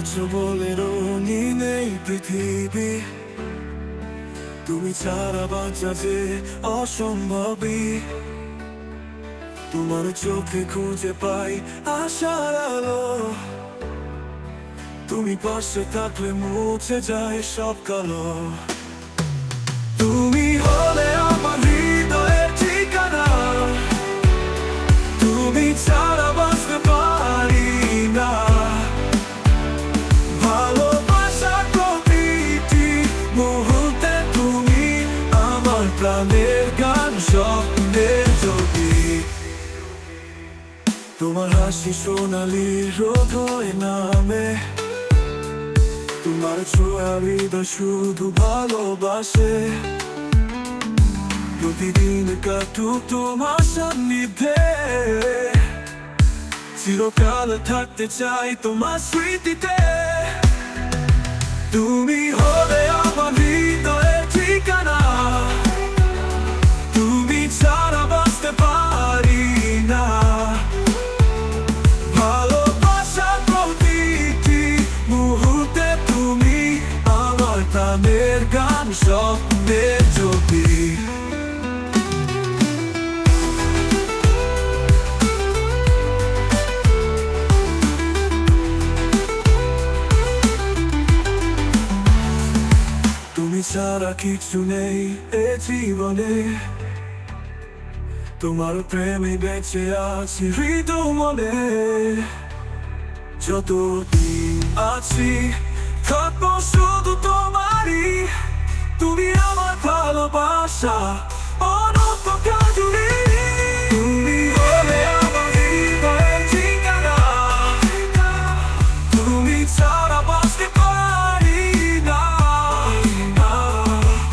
আছো বলে রঙিন পৃথিবী। তুমি ছাড়া বাঁচা যে অসম্ভবই তোমার চোখে খুঁজে পাই আশার আলো। তুমি পাশে থাকলে মুছে যায় সব কালো। তুমি গান স্বপ্নের যদি। তোমার হাসি সোনালি হয়ে নামে। তোমার ছোঁয়া হৃদয় শুধু ভালোবাসে। প্রতিদিন কাটুক তোমার সান্নিধ্যে। চিরকাল থাকতে চাই তোমার স্মৃতিতে। তুমি গান স্বপ্নের যদি তুমি ছাড়া কিছু নেই এ জীবনে তোমার প্রেমে বেঁচে আছি হৃদয় মনে যতদিন আছি থাকব শুধু তোমারই তুমি আমার ভালোবাসা অনন্তকাল জুড়ে তুমি হলে আমার হৃদয়ের তুমি ছাড়া বাঁচতে পারি না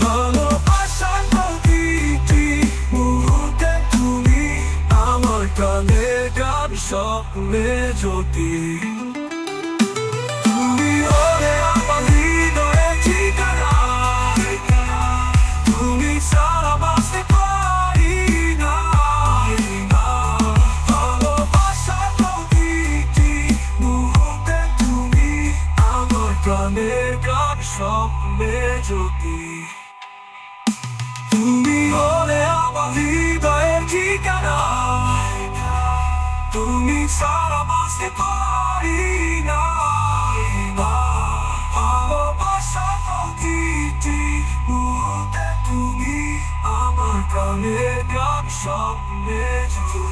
ভালোবাসার প্রতিটি তুমি আমার গান স্বপ্নে জ্যোতি প্রাণের গান স্বপ্নে জ্যোতি। তুমি হলে আমার হৃদয়ের ঠিকানা। তুমি ছাড়া বাঁচতে পারি না। তুমি আমার প্রাণের গান স্বপ্নে জ্যোতি।